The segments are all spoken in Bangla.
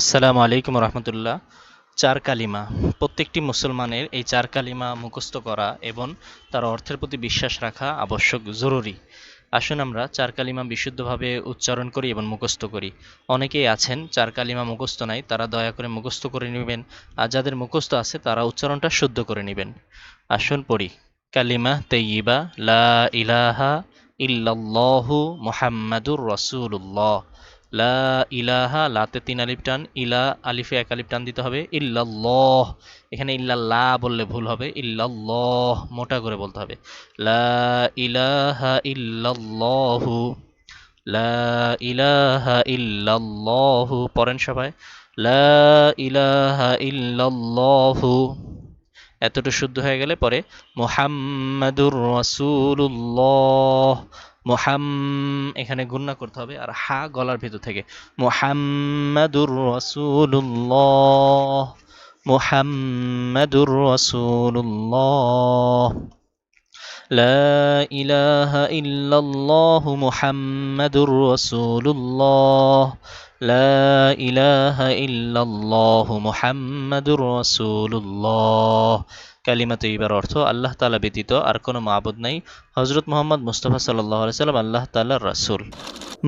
আসসালামু আলাইকুম রহমতুল্লাহ। চার কালিমা। প্রত্যেকটি মুসলমানের এই চার কালিমা মুখস্থ করা এবং তার অর্থের প্রতি বিশ্বাস রাখা আবশ্যক, জরুরি। আসুন আমরা চার কালিমা বিশুদ্ধভাবে উচ্চারণ করি এবং মুখস্থ করি। অনেকেই আছেন, চার কালিমা মুখস্থ নাই, তারা দয়া করে মুখস্থ করে নেবেন। আর যাদের মুখস্থ আছে, তারা উচ্চারণটা শুদ্ধ করে নেবেন। আসুন পড়ি। কালিমা তেইবা লা ইলাহা ইল্লাল্লাহু মুহাম্মাদুর রাসূলুল্লাহ। লা ইলাহা লাতে তিন আলিফ টান, ইলা আলিফে এক আলিফ টান দিতে হবে, ইল্লাল্লাহ। এখানে ইল্লাল্লাহ বললে ভুল হবে, ইল্লাল্লাহ মোটা করে বলতে হবে। লা ইলাহা ইল্লাল্লাহু, লা ইলাহা ইল্লাল্লাহু পড়েন সবাই। লা ইলাহা ইল্লাল্লাহু, এতটুকু শুদ্ধ হয়ে গেলে পরে মোহাম্মদুর রসুল্লাহ মোহাম এখানে গুন্না করতে হবে আর হা গলার ভিতর থেকে মোহাম্মদুর রসুল্লাহ মোহাম্মদুর রসুল্লাহ لا إله إلا الله محمد رسول الله لا إله إلا الله محمد رسول الله কালিমা তৈবার অর্থ আল্লাহ তালা ব্যতীত আর কোনো মাবুদ নাই। হজরত মোহাম্মদ মুস্তফা সাল্লাহ সাল্লাম আল্লাহ তাল্লাহ রাসুল।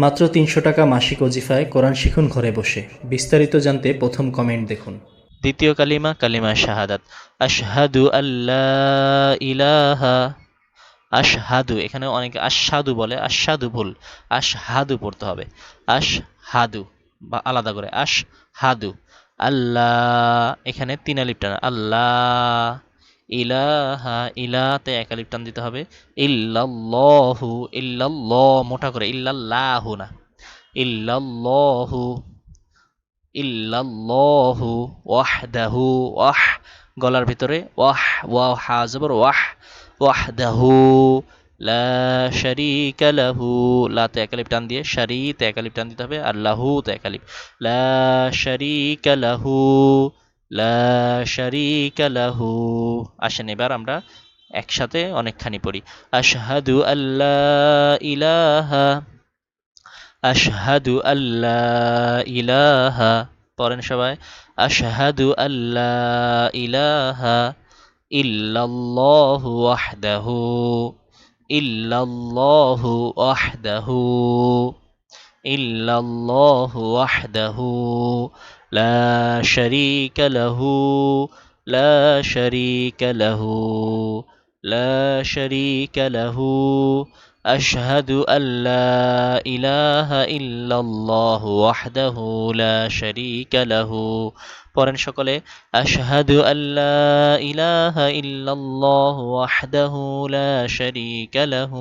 মাত্র তিনশো টাকা মাসিক অজিফায় কোরআন শিখুন ঘরে বসে। বিস্তারিত জানতে প্রথম কমেন্ট দেখুন। দ্বিতীয় কালিমা কালিমা শাহাদাত। আশহাদু আল্লাহ ইলাহা আশহাদু এখানে অনেকে আশহাদু বলে আশহাদু ভুল আশহাদু পড়তে হবে। আশহাদু বা আলাদা করে আশহাদু। আল্লাহ এখানে তিন টান আল্লাহ ইলাহা ইলাতে এক আলিফ টান দিতে হবে। ইল্লাল্লাহু ইল্লাল্লাহ, মোটা করে ইল্লাল্লাহু না। ইল্লাল্লাহু ইল্লাল্লাহু ওয়াহদাহু ওয়াহ, গলার ভিতরে ওয়াহ ওয়া হা, জবর, ওয়াহ, ওয়াহদাহু, লা শারীকা লাহু, লাতে এক আলিফ টান দিয়ে শারীতে এক আলিফ টান দিতে হবে আর লাহুতে এক আলিফ। লা শারীকা লাহু লা শারীকা লাহু। আসেন এবার আমরা একসাথে অনেকখানি পড়ি। আশহাদু আল্লাহ ইলাহা, আশহাদু আল্লাহ ইলাহা। পড়েন সবাই। আশহাদু আল্লাহ ইলাহা ইল্লাল্লাহু ওয়াহদাহু। ইল্লাল্লাহু ওয়াহদাহু। ইল্লাল্লাহু ওয়াহদাহু। لا شريك له لا شريك له لا شريك له. أشهد أن لا إله إلا الله وحده لا شريك له. قرآن شكله أشهد أن لا إله إلا الله وحده لا شريك له.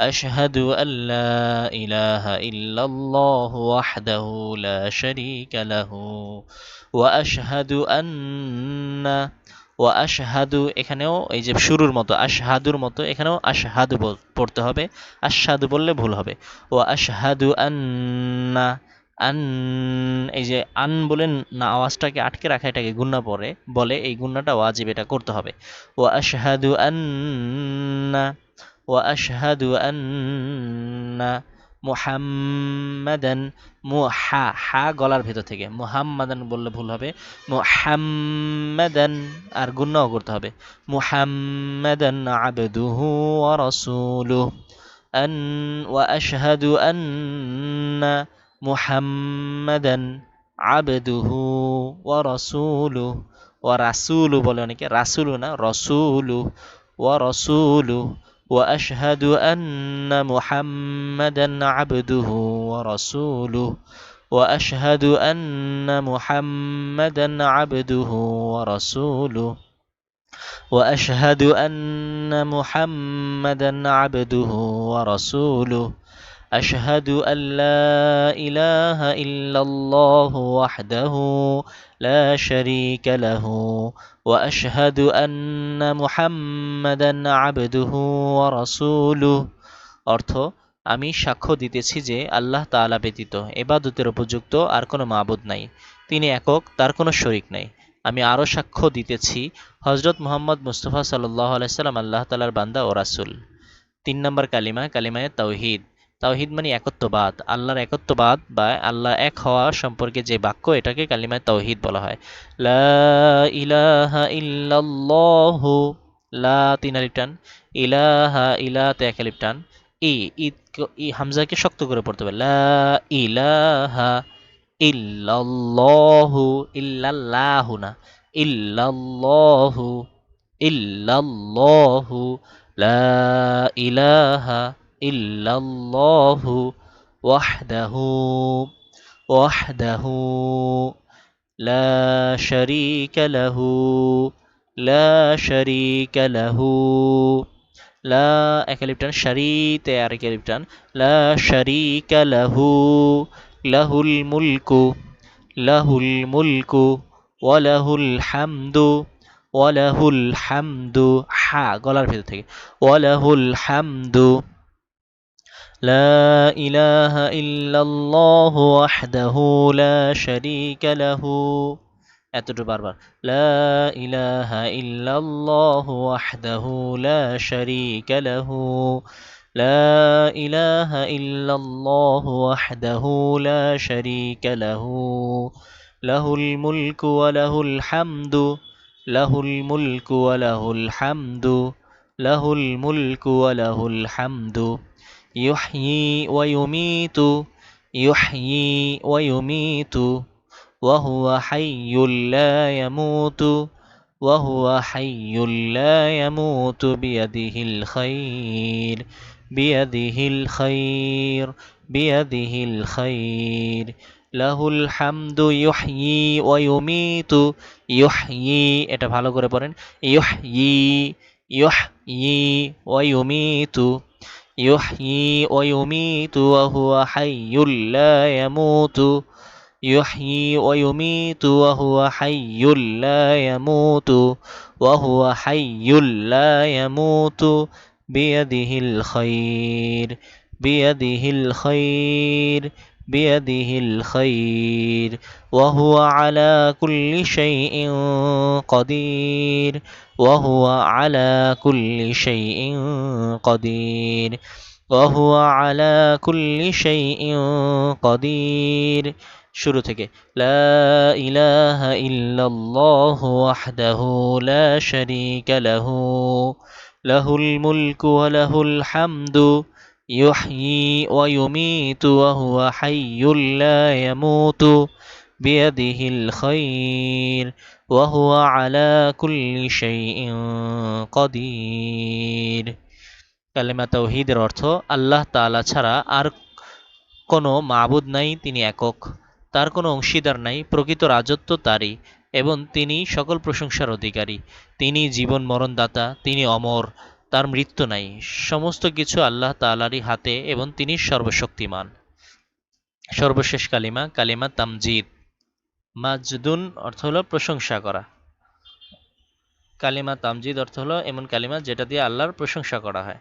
আশহাদু আল্লা ইলাহা ইল্লাল্লাহ ওয়াহদাহু লা শারীকা লাহু ওয়া আশহাদু আন্না ও আশহাদু এখানেও এই যে শুরুর মতো, আশহাদুর মতো, এখানেও আশহাদু পড়তে হবে, আশহাদু বললে ভুল হবে ও আশহাদু আন্না, আন, এই যে আন বলে না, আওয়াজটাকে আটকে রাখা, এটাকে গুন্না পরে, বলে, এই গুন্নাটা ওয়াজিব, এটা করতে হবে ও আশহাদু আন্না আশহাদু আন্না মুহাম্মাদান মুহা হা গলার ভেতর থেকে মুহাম্মাদান বললে ভুল হবে। মুহাম্মাদান আর গুন্নাও করতে হবে। মুহাম্মাদান আবদুহু ওয়া রাসূলুহু। আন ওয়া আশহাদু আন্না মুহাম্মাদান আবদুহু ওয়া রাসূলুহু। ওয়া রাসূলু বলে অনেকে, রাসূলু না রাসূলু ওয়া রাসূলু وأشهد أن محمدا عبده ورسوله وأشهد أن محمدا عبده ورسوله وأشهد أن محمدا عبده ورسوله. أشهد أن لا إله إلا الله وحده لا شريك له وأشهد أن محمدا عبده ورسوله অর্থ, আমি সাক্ষ্য দিতেছি যে আল্লাহ তাআলা ব্যতীত এবাদতের উপযুক্ত আর কোনো মাবুদ নাই। তিনি একক, তার কোনো শরিক নাই। আমি আরও সাক্ষ্য দিতেছি হজরত মোহাম্মদ মুস্তফা সাল্লাহ আলাইসাল্লাম আল্লাহ তালার বান্দা ও রাসুল। তিন নম্বর কালিমা, কালিমায় তাওহিদ। তাওহিদ মানে একত্ববাদ। আল্লাহর একত্ববাদ বা আল্লাহ এক হওয়া সম্পর্কে যে বাক্য, এটাকে কালিমায় তাওহিদ বলা হয়। লা ইলাহা ইল্লাল্লাহু, লা তিন আলিফ ইলাহা ইলাতে এক আলিফ টান ই ই, হামজাকে শক্ত করে পড়তে হবে। লা ইলাহা ইল্লাল্লাহু ইল্লাল্লাহু না, ইল্লাল্লাহু ইল্লাল্লাহু, লা ইলাহা ইল্লাল্লাহু ওয়াহদাহু ওয়াহদাহু লা শারীকা লাহু, লা শারীকা লাহু, লা একালিপটান শারিতে আর একালিপটান, লা শারীকা লাহু, লাহুল মুলকু লাহুল মুলকু ওয়ালাহুল হামদু ওয়ালাহুল হামদু, হা, গলার ভেতর থেকে ওয়ালাহুল হামদু। لا إله إلا الله وحده لا شريك له. এতটুকু বারবার لا إله إلا الله وحده لا شريك له. لا إله إلا الله وحده لا شريك له. له الملك وله الحمد له الملك وله الحمد له الملك وله الحمد. يحيي ويميت يحيي ويميت وهو حي لا يموت وهو حي لا يموت بيده الخير بيده الخير بيده الخير له الحمد يحيي ويميت يحيي এটা ভালো করে পড়েন يحيي يحيي ويميت يحيي ويميت وهو حي لا يموت. يحيي ويميت وهو حي لا يموت وهو حي لا يموت. بيده الخير بيده الخير بيده الخير. وهو على كل شيء قدير. وهو على كل شيء قدير. وهو على كل شيء قدير. شروع থেকে. لا إله إلا الله وحده لا شريك له. له الملك وله الحمد. يحيي ويميت وهو حي لا يموت. بيده الخير. وهو على كل شيء قدير কালেমা তৌহিদের অর্থ আল্লাহ তাআলা ছাড়া আর কোনো মাবুদ নাই তিনি একক তার কোনো অংশীদার নাই প্রকৃত রাজত্ব তারই এবং তিনি সকল প্রশংসার অধিকারী তিনি জীবন মরণদাতা তিনি অমর তার মৃত্যু নাই সমস্ত কিছু আল্লাহ তাআলারই হাতে এবং তিনি সর্বশক্তিমান সর্বশেষ কালিমা কালিমা তামজিদ মাজদুন অর্থ হলো প্রশংসা করা। কালিমা তামজিদ অর্থ হলো এমন কালিমা যেটা দিয়ে আল্লাহর প্রশংসা করা হয়।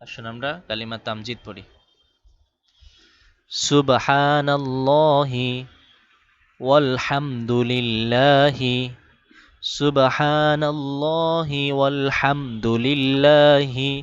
আসুন আমরা কালিমা তামজিদ পড়ি। সুবহানাল্লাহি ওয়ালহামদুলিল্লাহি সুবহানাল্লাহি ওয়ালহামদুলিল্লাহি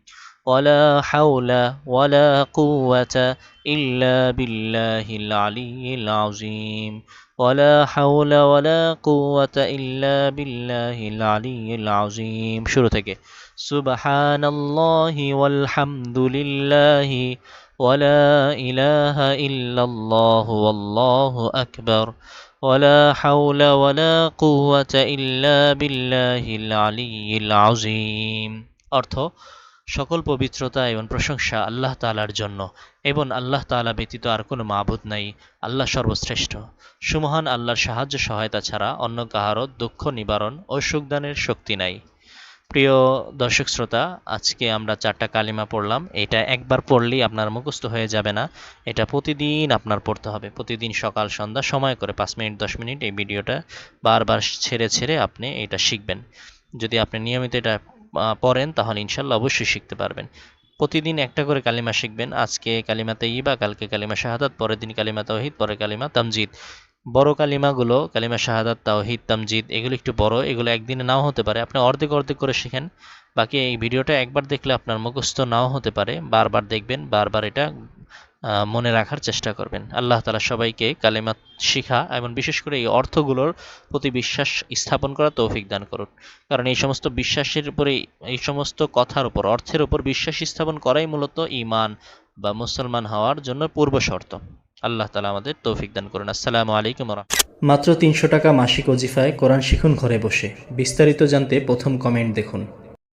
ولا حول ولا قوة إلا بالله العلي العظيم ولا حول ولا قوة إلا بالله العلي العظيم শুরু থেকে سبحان الله والحمد لله ولا إله إلا الله والله أكبر ولا حول ولا قوة إلا بالله العلي العظيم অর্থ সকল পবিত্রতা এবং প্রশংসা আল্লাহ তালার জন্য। এবং আল্লাহ তাআলা ব্যতীত আর কোনো মাবুদ নাই। আল্লাহ সর্বশ্রেষ্ঠ। সুমহান আল্লাহর সাহায্য সহায়তা ছাড়া অন্য কাহারও দুঃখ নিবারণ ও সুখদানের শক্তি নাই। প্রিয় দর্শক শ্রোতা, আজকে আমরা চারটা কালিমা পড়লাম। এটা একবার পড়লেই আপনার মুখস্থ হয়ে যাবে না। এটা প্রতিদিন আপনার পড়তে হবে। প্রতিদিন সকাল, সন্ধ্যা সময় করে পাঁচ মিনিট, দশ মিনিট এই ভিডিওটা বারবার ছেড়ে ছেড়ে আপনি এটা শিখবেন। যদি আপনি নিয়মিত এটা পড়েন, তাহলে ইনশাল্লাহ অবশ্যই শিখতে পারবেন। প্রতিদিন একটা করে কালিমা শিখবেন। আজকে কালিমা তৈবা কালকে কালিমা শাহাদাত, পরের দিন কালিমা তৌহিদ পরে কালিমা তামজিদ। বড় কালিমাগুলো, কালিমা শাহাদাত, তাওহিদ, তামজিদ, এগুলো একটু বড়, এগুলো একদিনে নাও হতে পারে। আপনি অর্ধেক অর্ধেক করে শিখেন। বাকি এই ভিডিওটা একবার দেখলে আপনার মুখস্থ নাও হতে পারে। বারবার দেখবেন, বারবার এটা মনে রাখার চেষ্টা করবেন। আল্লাহ তালা সবাইকে কালিমা শিখা এবং বিশেষ করে এই অর্থগুলোর প্রতি বিশ্বাস স্থাপন করা তৌফিক দান করুন। কারণ এই সমস্ত বিশ্বাসের উপরে, এই সমস্ত কথার উপর, অর্থের উপর বিশ্বাস স্থাপন করাই মূলত ঈমান বা মুসলমান হওয়ার জন্য পূর্ব শর্ত। আল্লাহ তালা আমাদের তৌফিক দান করুন। আসসালামু আলাইকুম মাত্র তিনশো টাকা মাসিক অজিফায় কোরআন শিখুন ঘরে বসে। বিস্তারিত জানতে প্রথম কমেন্ট দেখুন।